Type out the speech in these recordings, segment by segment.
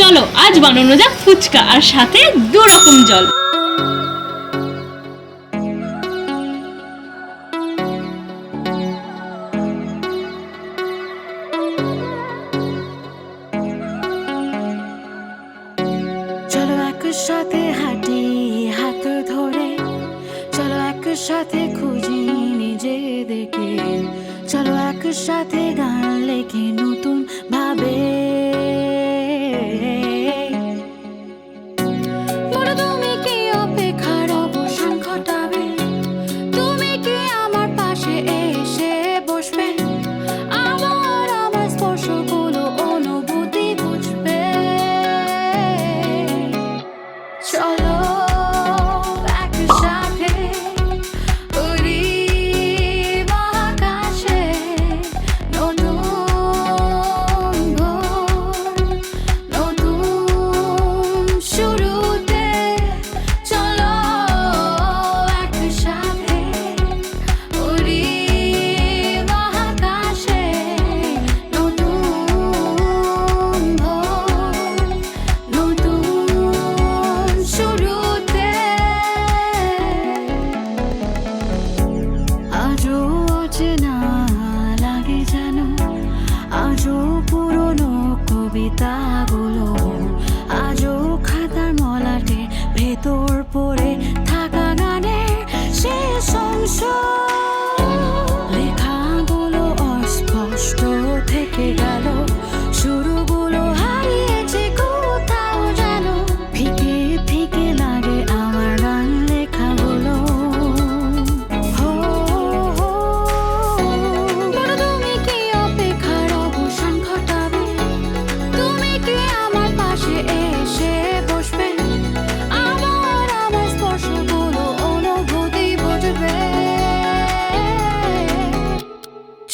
চলো, আজ বানানো যাক ফুচকা আর সাথে দু রকম জল। চলো একসাথে হাঁটি, হাত ধরে। চলো একসাথে খুঁজি নিজে দেখে চলো একসাথে গান লেখে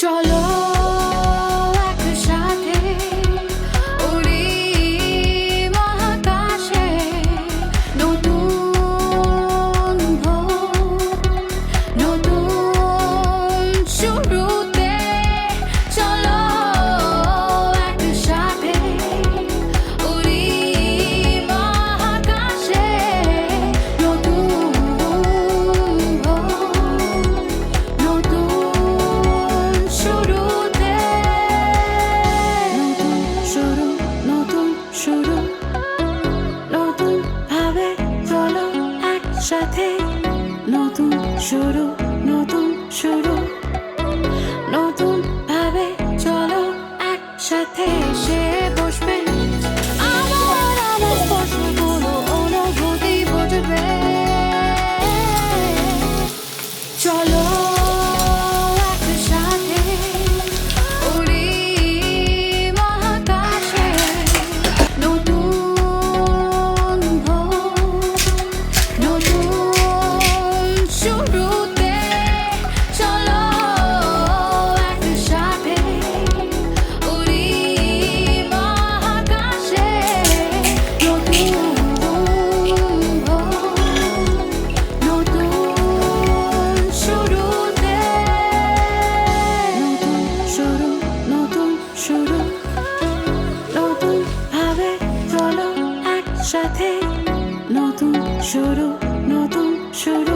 চলো একসাথে উড়ি মহাকাশে নতুন নতুন শুরু। সাথে নতুন শুরু নতুন শুরু। শুরু নতুন শুরু।